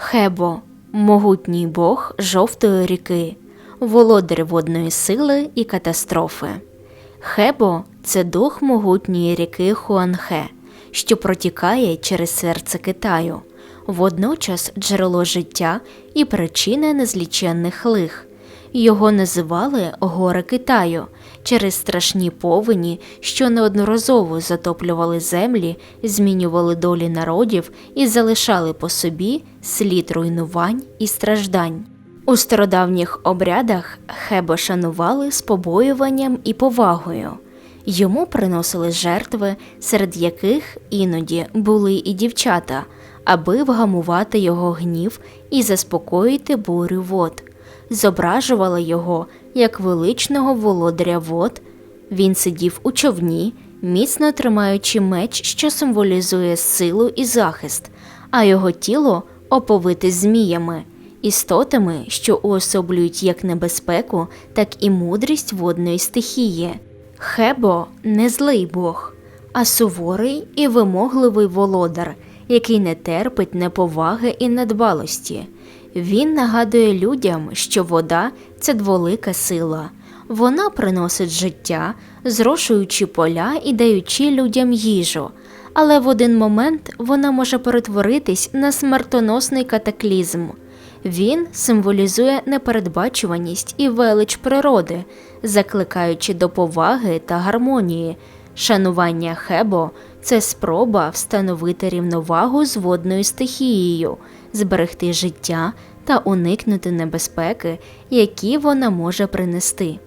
Хебо могутній бог жовтої ріки, володар водної сили і катастрофи. Хебо це дух могутньої ріки Хуанхе, що протікає через серце Китаю, водночас джерело життя і причина незліченних лих. Його називали горе Китаю через страшні повені, що неодноразово затоплювали землі, змінювали долі народів і залишали по собі слід руйнувань і страждань. У стародавніх обрядах Хебо шанували з побоюванням і повагою. Йому приносили жертви, серед яких іноді були і дівчата, аби вгамувати його гнів і заспокоїти бурю вод. Зображували його як величного володаря вод. Він сидів у човні, міцно тримаючи меч, що символізує силу і захист, а його тіло оповите зміями, істотами, що уособлюють як небезпеку, так і мудрість водної стихії. Хебо не злий бог, а суворий і вимогливий володар, який не терпить неповаги і недбалості. Він нагадує людям, що вода це дволика сила. Вона приносить життя, зрошуючи поля і даючи людям їжу. Але в один момент вона може перетворитись на смертоносний катаклізм. Він символізує непередбачуваність і велич природи, закликаючи до поваги та гармонії. Шанування Хебо це спроба встановити рівновагу з водною стихією, зберегти життя та уникнути небезпеки, які вона може принести.